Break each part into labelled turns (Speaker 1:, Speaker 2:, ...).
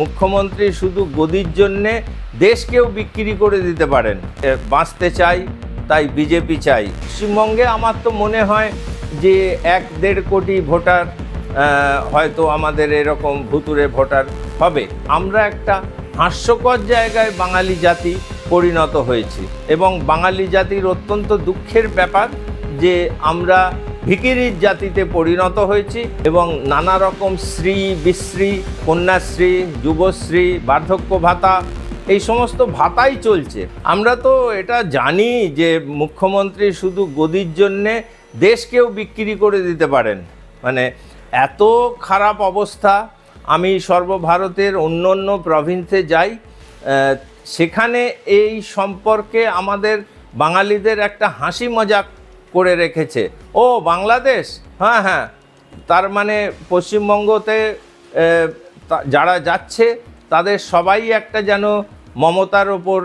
Speaker 1: মুখ্যমন্ত্রী শুধু গদির জন্যে দেশকেও বিক্রি করে দিতে পারেন। বাঁচতে চাই, তাই বিজেপি চাই। পশ্চিমবঙ্গে আমার তো মনে হয় যে এক দেড় কোটি ভোটার হয়তো আমাদের এরকম ভুতুরে ভোটার হবে। আমরা একটা হাস্যকর জায়গায় বাঙালি জাতি পরিণত হয়েছি। এবং বাঙালি জাতির অত্যন্ত দুঃখের ব্যাপার যে আমরা ভিকিরির জাতিতে পরিণত হয়েছি এবং নানা রকম শ্রী বিশ্রী, কন্যাশ্রী, যুবশ্রী, বার্ধক্য ভাতা, এই সমস্ত ভাতাই চলছে। আমরা তো এটা জানি যে মুখ্যমন্ত্রী শুধু গদির জন্যে দেশকেও বিক্রি করে দিতে পারেন। মানে এত খারাপ অবস্থা, আমি সর্বভারতের অন্য অন্য প্রভিন্সে যাই সেখানে এই সম্পর্কে আমাদের বাঙালিদের একটা হাসি মজাক করে রেখেছে। ও, বাংলাদেশ? হ্যাঁ হ্যাঁ। তার মানে পশ্চিমবঙ্গতে যারা যাচ্ছে, তাদের সবাই একটা যেন মমতার ওপর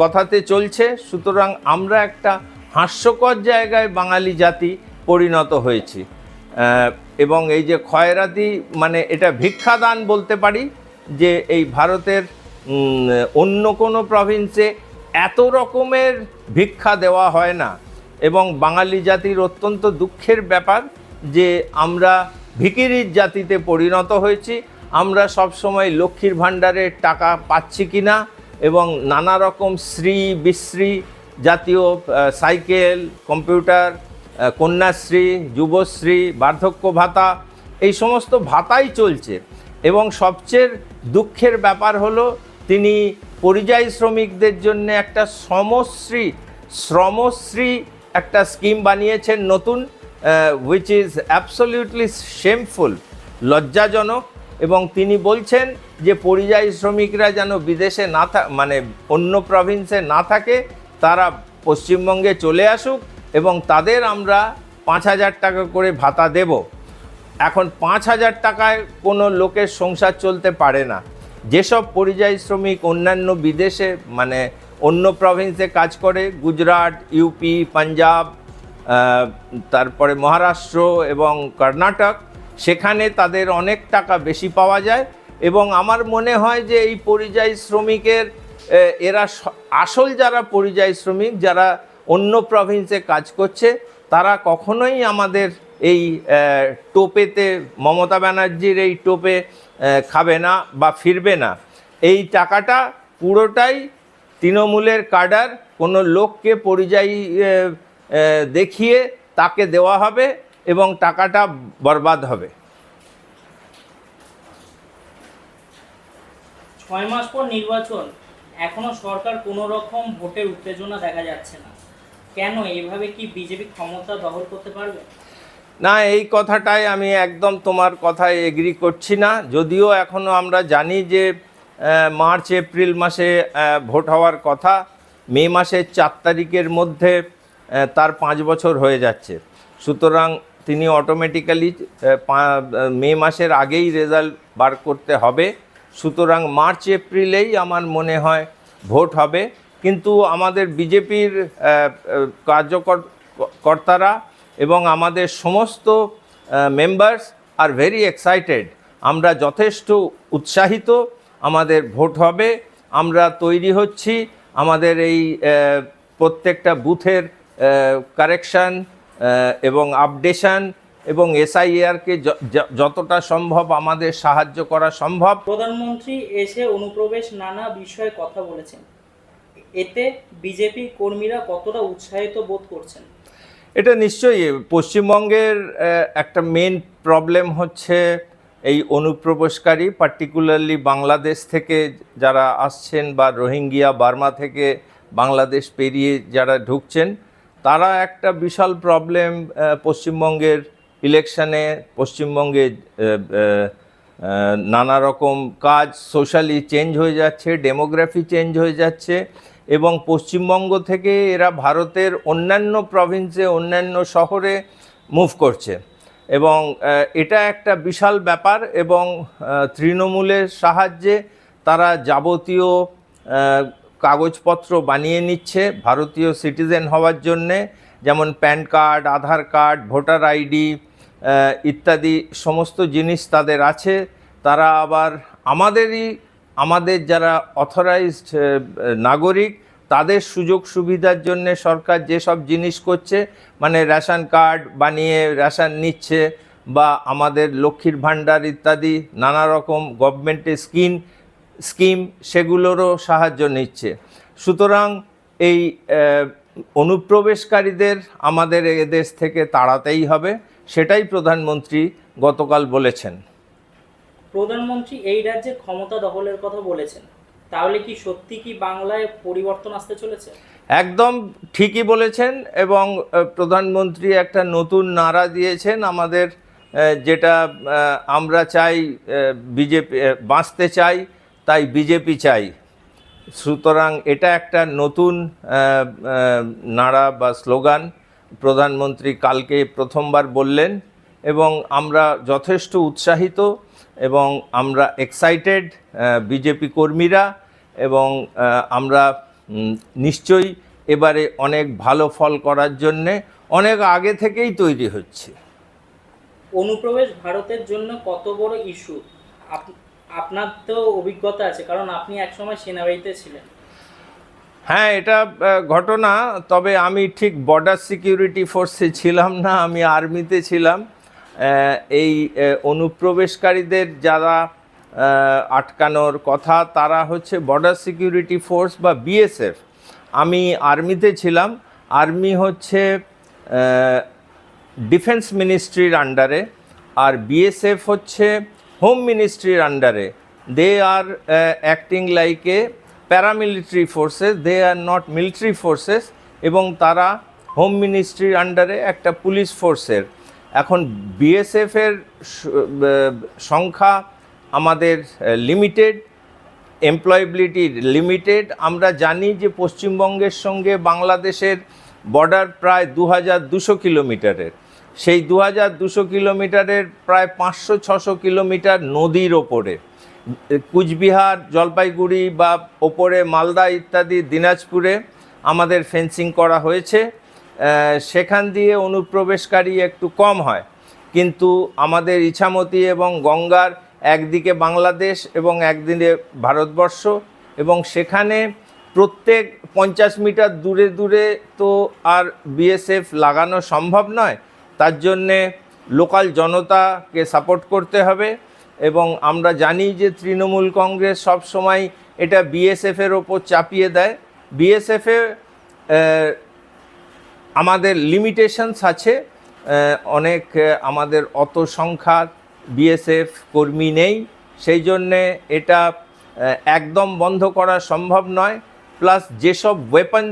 Speaker 1: কথাতে চলছে। সুতরাং আমরা একটা হাস্যকর জায়গায় বাঙালি জাতি পরিণত হয়েছি। এবং এই যে খয়রাতি মানে এটা ভিক্ষাদান বলতে পারি, যে এই ভারতের অন্য কোনো প্রভিন্সে এত রকমের ভিক্ষা দেওয়া হয় না। এবং বাঙালি জাতির অত্যন্ত দুঃখের ব্যাপার যে আমরা ভিকিরির জাতিতে পরিণত হয়েছি। আমরা সবসময় লক্ষ্মীর ভাণ্ডারের টাকা পাচ্ছি কি না এবং নানা রকম শ্রী বিশ্রী জাতীয় সাইকেল, কম্পিউটার কন্যাশ্রী, যুবশ্রী, বার্ধক্য ভাতা, এই সমস্ত ভাতাই চলছে। এবং সবচেয়ে দুঃখের ব্যাপার হলো তিনি পরিযায়ী শ্রমিকদের জন্য একটা শ্রমশ্রী শ্রমশ্রী একটা স্কিম বানিয়েছেন নতুন উইচ ইজ অ্যাবসলিউটলি শেমফুল লজ্জাজনক, এবং তিনি বলছেন যে পরিযায়ী শ্রমিকরা যেন বিদেশে না থা মানে অন্য প্রভিন্সে না থাকে, তারা পশ্চিমবঙ্গে চলে আসুক এবং তাদের আমরা পাঁচ হাজার টাকা করে ভাতা দেব। এখন পাঁচ হাজার টাকায় কোনো লোকের সংসার চলতে পারে না। যেসব পরিযায়ী শ্রমিক অন্যান্য বিদেশে মানে অন্য প্রভিন্সে কাজ করে, গুজরাট ইউপি পাঞ্জাব তারপরে মহারাষ্ট্র এবং কর্ণাটক। সেখানে তাদের অনেক টাকা বেশি পাওয়া যায় এবং আমার মনে হয় যে এই পরিযায়ী শ্রমিকের এরা আসল যারা পরিযায়ী শ্রমিক, যারা অন্য প্রভিন্সে কাজ করছে, তারা কখনোই আমাদের এই টোপেতে মমতা ব্যানার্জির এই টোপে খাবে না বা ফিরবে না। এই টাকাটা পুরোটাই তৃণমূলের কাডার কোনো লোককে পরিযায়ী দেখিয়ে তাকে দেওয়া হবে এবং টাকাটা বরবাদ হবে।
Speaker 2: ছয় মাস পর নির্বাচন। এখনও সরকার কোনো রকম ভোটের উত্তেজনা দেখা যাচ্ছে না। কেন? এইভাবে কি বিজেপি ক্ষমতা দখল করতে পারবে?
Speaker 1: না এই কথাটাই আমি একদম তোমার কথায় এগ্রি করছি না। যদিও এখনও আমরা জানি যে মার্চ, এপ্রিল মাসে ভোট হওয়ার কথা। মে মাসের চার তারিখের মধ্যে তার পাঁচ বছর হয়ে যাচ্ছে। সুতরাং তিনি অটোমেটিক্যালি মে মাসের আগেই রেজাল্ট বার করতে হবে। সুতরাং মার্চ, এপ্রিলেই আমার মনে হয় ভোট হবে। কিন্তু আমাদের বিজেপির কার্যকর, কর্তারা এবং আমাদের সমস্ত মেম্বার্স আর ভেরি এক্সাইটেড আমরা যথেষ্ট উৎসাহিত। আমাদের ভোট হবে আমরা তৈরি হচ্ছি। আমাদের এই প্রত্যেকটা বুথের কারেকশান এবং আপডেশন এবং এসআইআরকে যতটা সম্ভব আমাদের সাহায্য করা সম্ভব।
Speaker 2: প্রধানমন্ত্রী এসে অনুপ্রবেশ নানা বিষয়ে কথা বলেছেন। এতে বিজেপি কর্মীরা কতটা উৎসাহিত বোধ করছেন?
Speaker 1: এটা নিশ্চয়ই পশ্চিমবঙ্গের একটা মেন প্রবলেম হচ্ছে এই অনুপ্রবেশকারী পার্টিকুলারলি বাংলাদেশ থেকে যারা আসছেন বা রোহিঙ্গিয়া, বার্মা থেকে বাংলাদেশ পেরিয়ে যারা ঢুকছেন, তারা একটা বিশাল প্রবলেম পশ্চিমবঙ্গের ইলেকশানে পশ্চিমবঙ্গে নানা রকম কাজ সোশ্যালি চেঞ্জ হয়ে যাচ্ছে ডেমোগ্রাফি চেঞ্জ হয়ে যাচ্ছে এবং পশ্চিমবঙ্গ থেকে এরা ভারতের অন্যান্য প্রভিন্সে অন্যান্য শহরে মুভ করছে। এবং এটা একটা বিশাল ব্যাপার এবং তৃণমূলের সাহায্যে তারা যাবতীয় কাগজপত্র বানিয়ে নিচ্ছে ভারতীয় সিটিজেন হওয়ার জন্যে, যেমন PAN card, Aadhaar card, voter ID ইত্যাদি সমস্ত জিনিস তাদের আছে। তারা আবার আমাদেরই, আমাদের যারা অথরাইজড নাগরিক তাদের সুযোগ সুবিধার জন্য সরকার যেসব জিনিস করছে মানে রেশন কার্ড বানিয়ে রেশন নিচ্ছে বা আমাদের লক্ষ্মীর ভাণ্ডার ইত্যাদি, নানা রকম গভর্নমেন্টের স্কিম স্কিম সেগুলোরও সাহায্য নিচ্ছে। সুতরাং এই অনুপ্রবেশকারীদের আমাদের এদেশ থেকে তাড়াতেই হবে, সেটাই প্রধানমন্ত্রী গতকাল বলেছেন।
Speaker 2: প্রধানমন্ত্রী এই রাজ্যে ক্ষমতা দখলের কথা বলেছেন। তাহলে কি সত্যি কি বাংলায় পরিবর্তন আসতে চলেছে?
Speaker 1: একদম ঠিকই বলেছেন এবং প্রধানমন্ত্রী একটা নতুন নারা দিয়েছেন আমাদের যেটা আমরা চাই বিজেপি বাঁচতে চাই, তাই বিজেপি চাই। সুতরাং এটা একটা নতুন নারা বা স্লোগান। প্রধানমন্ত্রী কালকে প্রথমবার বললেন এবং আমরা যথেষ্ট উৎসাহিত এবং আমরা এক্সাইটেড বিজেপি কর্মীরা এবং আমরা নিশ্চয়ই এবারে অনেক ভালো ফল করার জন্যে অনেক আগে থেকেই তৈরি হচ্ছে।
Speaker 2: অনুপ্রবেশ ভারতের জন্য কত বড় ইস্যু আপনার তো অভিজ্ঞতা আছে কারণ আপনি একসময় সেনাবাহিনীতে ছিলেন।
Speaker 1: হ্যাঁ এটা ঘটনা তবে আমি ঠিক বর্ডার সিকিউরিটি ফোর্সে ছিলাম না আমি আর্মিতে ছিলাম। এই অনুপ্রবেশকারীদের যারা আটকানোর কথা। তারা হচ্ছে বর্ডার সিকিউরিটি ফোর্স বা বিএসএফ আমি আর্মিতে ছিলাম। আর্মি হচ্ছে ডিফেন্স মিনিস্ট্রির আন্ডারে আর বিএসএফ হচ্ছে হোম মিনিস্ট্রির আন্ডারে they are acting like a paramilitary forces they are not military forces এবং তারা হোম মিনিস্ট্রির আন্ডারে একটা পুলিশ ফোর্সের এখন বিএসএফের সংখ্যা আমাদের লিমিটেড এমপ্লয়েবিলিটি লিমিটেড আমরা জানি যে পশ্চিমবঙ্গের সঙ্গে বাংলাদেশের বর্ডার প্রায় দু হাজার দুশো কিলোমিটারের। সেই দু হাজার দুশো কিলোমিটারের প্রায় পাঁচশো, ছশো কিলোমিটার নদীর ওপরে। কুচবিহার, জলপাইগুড়ি বা ওপরে মালদা ইত্যাদি দিনাজপুরে আমাদের ফেন্সিং করা হয়েছে। সেখান দিয়ে অনুপ্রবেশকারী একটু কম হয়। কিন্তু আমাদের ইছামতি এবং গঙ্গার একদিকে বাংলাদেশ এবং একদিকে ভারতবর্ষ এবং সেখানে প্রত্যেক পঞ্চাশ মিটার দূরে দূরে তো আর বিএসএফ লাগানো সম্ভব নয়। তার জন্যে লোকাল জনতাকে সাপোর্ট করতে হবে এবং আমরা জানি যে তৃণমূল কংগ্রেস সব সময় এটা বিএসএফের ওপর চাপিয়ে দেয়। বিএসএফে আমাদের লিমিটেশনস আছে। অনেক আমাদের অত সংখ্যার বিএসএফ কর্মী নেই। সেই জন্যে এটা একদম বন্ধ করা সম্ভব নয়। প্লাস যেসব ওয়েপন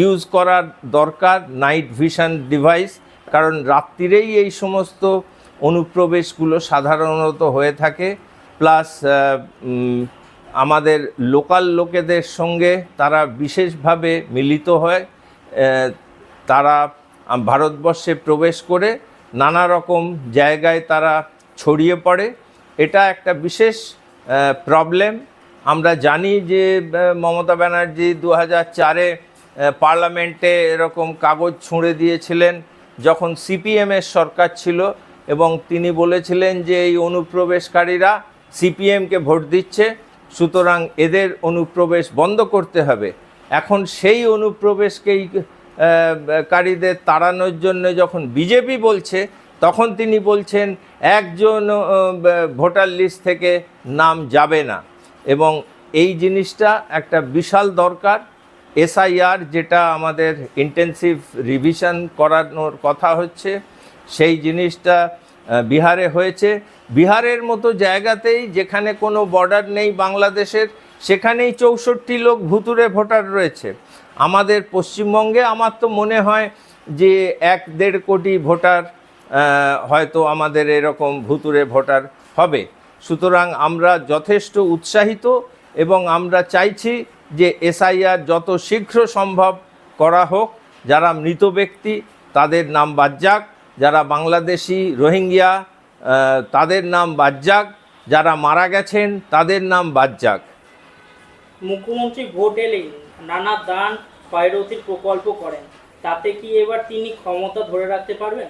Speaker 1: ইউজ করার দরকার নাইট ভিশন ডিভাইস কারণ রাত্রিরেই এই সমস্ত অনুপ্রবেশগুলো সাধারণত হয়ে থাকে। প্লাস আমাদের লোকাল লোকেদের সঙ্গে তারা বিশেষভাবে মিলিত হয়। তারা ভারতবর্ষে প্রবেশ করে নানা রকম জায়গায় তারা ছড়িয়ে পড়ে। এটা একটা বিশেষ প্রবলেম আমরা জানি যে মমতা ব্যানার্জি দু চারে পার্লামেন্টে এরকম কাগজ ছুঁড়ে দিয়েছিলেন যখন সিপিএমের সরকার ছিল এবং তিনি বলেছিলেন যে, এই অনুপ্রবেশকারীরা সিপিএমকে ভোট দিচ্ছে, সুতরাং এদের অনুপ্রবেশ বন্ধ করতে হবে। এখন সেই অনুপ্রবেশকেই কারীদের তাড়ানোর জন্য যখন বিজেপি বলছে তখন তিনি বলছেন, একজন ভোটার লিস্ট থেকে নাম যাবে না। এবং এই জিনিসটা একটা বিশাল দরকার। এসআইআর যেটা আমাদের ইন্টেনসিভ রিভিশন করানোর কথা হচ্ছে, সেই জিনিসটা বিহারে হয়েছে। বিহারের মতো জায়গাতেই যেখানে কোনো বর্ডার নেই বাংলাদেশের, সেখানেই চৌষট্টি লোক ভুতুরে ভোটার রয়েছে। আমাদের পশ্চিমবঙ্গে আমার তো মনে হয় যে এক দেড় কোটি ভোটার হয়তো আমাদের এরকম ভুতুরে ভোটার হবে। সুতরাং আমরা যথেষ্ট উৎসাহিত এবং আমরা চাইছি যে এসআইআর যত শীঘ্র সম্ভব করা হোক। যারা মৃত ব্যক্তি, তাদের নাম বাদ যাক। যারা বাংলাদেশি রোহিঙ্গিয়া তাদের নাম বাদ যাক। যারা মারা গেছেন, তাদের নাম বাদ যাক।
Speaker 2: মুখ্যমন্ত্রী ভোট এলেই নানা দান খয়রতির প্রকল্প করেন। তাতে কি এবার তিনি ক্ষমতা ধরে রাখতে পারবেন?